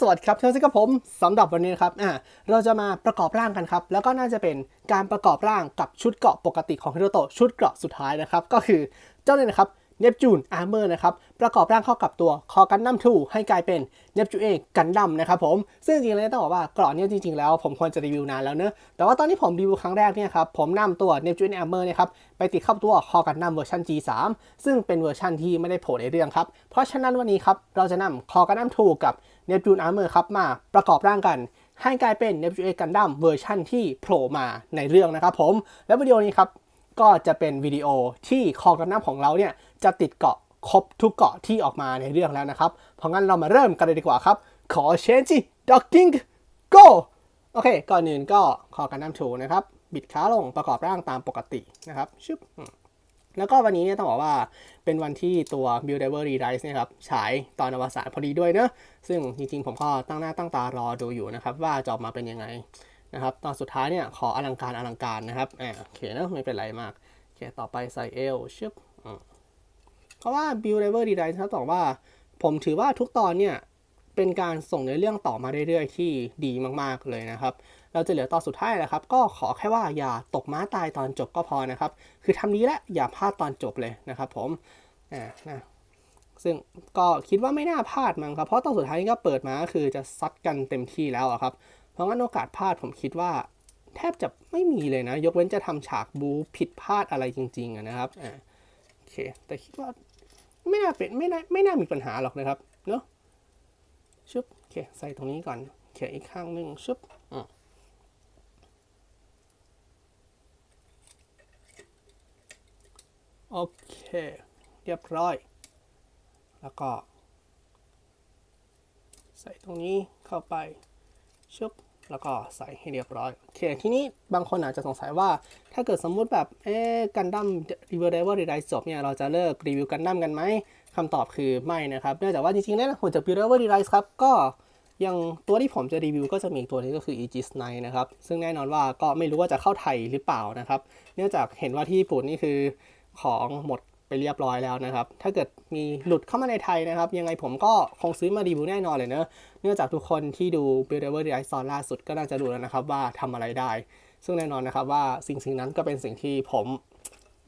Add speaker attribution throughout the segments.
Speaker 1: สวัสดีครับเช่นกับผมสำหรับวันนี้ครับอ่าเราจะมาประกอบร่างกันครับ แล้วก็น่าจะเป็นการประกอบร่างกับชุดเกราะปกติของฮิโรโตะชุดเกราะสุดท้ายนะครับ ก็คือเจ้าเนี่ยนะครับเนปจูนอาร์เมอร์นะครับ ประกอบร่างเข้ากับตัวคอกันดั้มทูให้กลายเป็นเนปจูเอกันดั้มนะครับผม ซึ่งจริงๆแล้วต้องบอกว่าเกราะเนี่ยจริง ๆ แล้วผมควรจะรีวิวนานแล้วเนอะแต่ว่าตอนที่ผมรีวิวครั้งแรกเนี่ยครับ ผมนำตัวเนปจูนอาร์เมอร์เนี่ยครับ ไปติดเข้าตัวคอกันดั้มเวอร์ชัน G3 ซึ่งเป็นเวอร์ชันที่ไม่ได้โผล่ในเรื่องครับ เพราะฉะนั้นวันนี้ครับ เราจะนำคอกันดั้มทูกับ เนปจูนอาร์เมอร์ครับมาประกอบร่างกัน ให้กลายเป็นเนปจูนเอกันดั้มเวอร์ชั่นที่โผล่มาในเรื่องนะครับผม และวิดีโอนี้ครับก็จะเป็นวิดีโอที่คอกันดั้มของเราเนี่ยจะติดเกาะครบทุกเกาะที่ออกมาในเรื่องแล้วนะครับ เพราะงั้นเรามาเริ่มกันเลยดีกว่าครับ ขอเชนจิด็อกกิ้ง go โอเค ก่อนอื่นก็คอกันดั้มทูนะครับ บิดขาลงประกอบร่างตามปกตินะครับชึบ แล้วก็วันนี้เนี่ยต้องบอกว่าเป็นวันที่ตัว Build Diver Redice เนี่ยครับฉายตอนอวสานพอดีด้วยเนอะซึ่งจริงๆ ผมก็ตั้งหน้าตั้งตารอดูอยู่นะครับ ว่าจะออกมาเป็นยังไงนะครับ ตอนสุดท้ายเนี่ยขออลังการอลังการนะครับอ่าโอเคนะไม่เป็นไรมากโอเคต่อไปใส่เอลชึบเพราะว่า Build Diver Redice ครับต้องบอกว่า ผมถือว่าทุกตอนเนี่ย เป็นการส่งในเรื่องต่อมาเรื่อยๆ ที่ดีมากๆเลยนะครับ เราจะเหลือตอนสุดท้ายแล้วครับ ก็ขอแค่ว่าอย่าตกม้าตายตอนจบก็พอนะครับ คือทำนี้แหละอย่าพลาดตอนจบเลยนะครับผมอ่านะซึ่งก็คิดว่าไม่น่าพลาดมั้งครับ เพราะตอนสุดท้ายก็เปิดมาก็คือจะซัดกันเต็มที่แล้วครับ เพราะงั้นโอกาสพลาดผมคิดว่า แทบจะไม่มีเลยนะ ยกเว้นจะทำฉากบูผิดพลาดอะไรจริงๆนะครับอ่าโอเค แต่คิดว่าไม่น่าเป็นไม่น่าไม่น่ามีปัญหาหรอกนะครับเนาะ ชึบโอเคใส่ตรงนี้ก่อนโอเคอีกข้างหนึ่งชึบอืมโอเค เรียบร้อย แล้วก็ ใส่ตรงนี้เข้าไปชึบแล้วก็ใส่ให้เรียบร้อยโอเคทีนี้บางคนอาจจะสงสัยว่า ถ้าเกิดสมมุติแบบเอ๊กันดั้มรีวิวเดเวอร์ดีไดจบเนี่ยเราจะเลิกรีวิวกันดั้มกันไหม คำตอบคือไม่นะครับเนื่องจากว่าจริงๆแล้วผลจาก Build Over Device ครับก็ยังตัวที่ผมจะรีวิวก็จะมีตัวนี้ก็คือ e g i s n i นะครับ ซึ่งแน่นอนว่าก็ไม่รู้ว่าจะเข้าไทยหรือเปล่านะครับ เนื่องจากเห็นว่าที่ญี่ปุ่นนี่คือของหมดไปเรียบร้อยแล้วนะครับ ถ้าเกิดมีหลุดเข้ามาในไทยนะครับ ยังไงผมก็คงซื้อมารีวิวแน่นอนเลยเนอะเนื่องจากทุกคนที่ดู Build Over Device ตอนล่าสุดก็น่าจะรู้แล้วนะครับว่าทำอะไรได้ ซึ่งแน่นอนนะครับว่าสิ่งสิ่งนั้นก็เป็นสิ่งที่ผม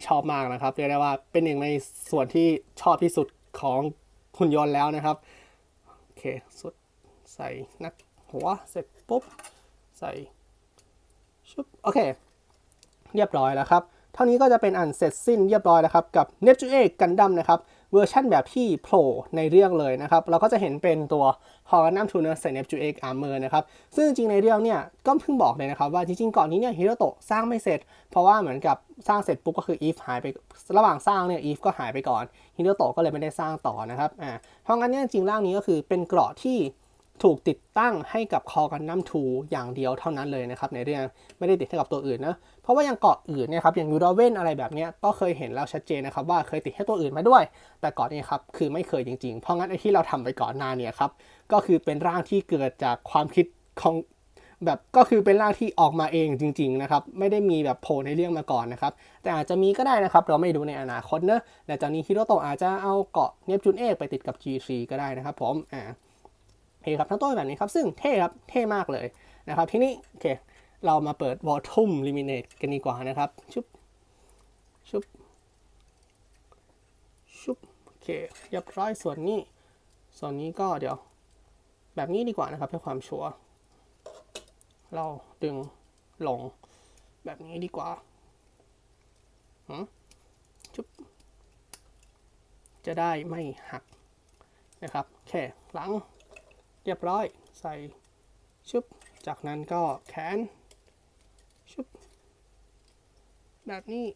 Speaker 1: ชอบมากนะครับเรียกได้ว่าเป็นหนึ่งในส่วนที่ชอบที่สุดของหุ่นยนต์แล้วนะครับโอเคสุดใส่นักหัวเสร็จปุ๊บใส่ชุบโอเค เรียบร้อยแล้วครับ เท่านี้ก็จะเป็นอันเสร็จสิ้นเรียบร้อยแล้วครับ กับ n e p t u n e กันดั้มนะครับ เวอร์ชั่นแบบที่โผล่ในเรื่องเลยนะครับ เราก็จะเห็นเป็นตัวฮอร์นัมทูเนอร์ใส่ n e p t u n e Armor นะครับ ซึ่งจริงในเรื่องเนี่ย ก็เพิ่งบอกเลยนะครับ ว่าจริงๆ ก่อนนี้เนี่ยฮิโรโตะสร้างไม่เสร็จ เพราะว่าเหมือนกับสร้างเสร็จปุ๊บก็คืออีฟหายไประหว่างสร้างเนี่ยอีฟก็หายไปก่อนฮิโรโตะก็เลยไม่ได้สร้างต่อนะครับอ่าเพราะงั้นเนี่ยจริงร่างนี้ก็คือเป็นเกราะที่ ถูกติดตั้งให้กับคอกันดั้มทูอย่างเดียวเท่านั้นเลยนะครับในเรื่องไม่ได้ติดให้กับตัวอื่นนะเพราะว่าอย่างเกาะอื่นเนี่ยครับอย่างยูราเวนอะไรแบบนี้ก็เคยเห็นแล้วชัดเจนนะครับว่าเคยติดให้ตัวอื่นมาด้วย แต่เกาะนี้ครับคือไม่เคยจริงๆ เพราะงั้นไอ้ที่เราทำไปก่อนหน้าเนี่ยครับก็คือเป็นร่างที่เกิดจากความคิดของแบบก็คือเป็นร่างที่ออกมาเองจริง ๆ นะครับ ไม่ได้มีแบบโผล่ในเรื่องมาก่อนนะครับ แต่อาจจะมีก็ได้นะครับ เราไม่รู้ในอนาคตเนอะแต่จากนี้ฮิโรโตะอาจจะเอาเกาะเนปจูนเอกไปติดกับ G3 ก็ได้นะครับผมอ่าโอ เคครับทั้งตัวแบบนี้ครับซึ่งเท่ครับเท่มากเลยนะครับทีนี้โอเคเรามาเปิดวอลทุ่มลิมิเนตกันดีกว่านะครับชุบชุบชุบโอเคเรียบร้อยส่วนนี้ ส่วนนี้ก็เดี๋ยว แบบนี้ดีกว่านะครับเพื่อความชัวร์เราดึงลงแบบนี้ดีกว่าหืมชุบจะได้ไม่หักนะครับโอเคหลัง เรียบร้อยใส่ชุบ จากนั้นก็แขน ชุบ แบบนี้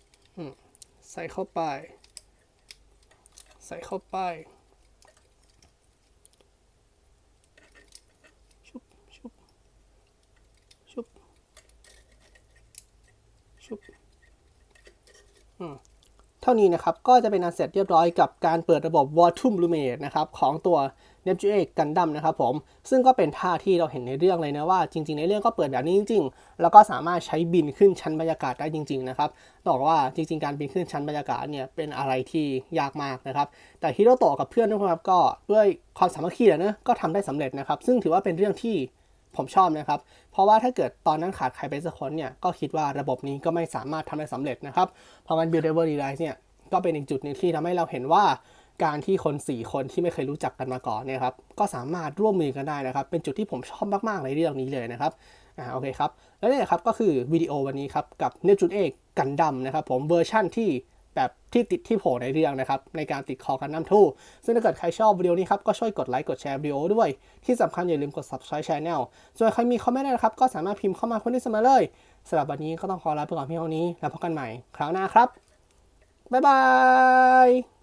Speaker 1: ใส่เข้าไป ใส่เข้าไป ชุบ ชุบ ชุบ ชุบ อืม เท่านี้นะครับก็จะเป็นอันเสร็จเรียบร้อยกับการเปิดระบบ War Tomb Roommate นะครับของตัว Neptune Gundam นะครับผมซึ่งก็เป็นท่าที่เราเห็นในเรื่องเลยนะว่าจริง ๆ ในเรื่องก็เปิดแบบนี้จริง ๆ แล้วก็สามารถใช้บินขึ้นชั้นบรรยากาศได้จริง ๆ นะครับบอกว่าจริง ๆ การบินขึ้นชั้นบรรยากาศเนี่ยเป็นอะไรที่ยากมากนะครับแต่ฮิโรโตะกับเพื่อนนะครับก็ด้วยความสามัคคีเนะก็ทำได้สำเร็จนะครับซึ่งถือว่าเป็นเรื่องที่ ผมชอบนะครับ เพราะว่าถ้าเกิดตอนนั้นขาดใครไปสักคนเนี่ย ก็คิดว่าระบบนี้ก็ไม่สามารถทำได้สำเร็จนะครับ เพราะงั้น Buildable Device เนี่ย ก็เป็นอีกจุดหนึ่งที่ทำให้เราเห็นว่าการที่คน 4 คนที่ไม่เคยรู้จักกันมาก่อนเนี่ยครับ ก็สามารถร่วมมือกันได้นะครับ เป็นจุดที่ผมชอบมาก ๆ ในเรื่องนี้เลยนะครับ อ่า โอเคครับ แล้วนี่ครับก็คือวิดีโอวันนี้ครับกับ n e p t u n e X กันดัมนะครับผมเวอร์ชั่นที่ แบบที่ติดที่โผล่ในเรื่องนะครับ ในการติดคอกันน้ำทูซึ่งถ้าเกิดใครชอบวิดีโอนี้ครับ ก็ช่วยกดไลค์กดแชร์วิดีโอด้วย ที่สำคัญอย่าลืมกด subscribe channel ส่วนใครมีคอมเมนต์นะครับ ก็สามารถพิมพ์เข้ามาคนที่เสมอเลยสำหรับวันนี้ก็ต้องขอลาไปก่อนเพียงเท่านี้ แล้วพบกันใหม่ คราวหน้าครับบ๊ายบาย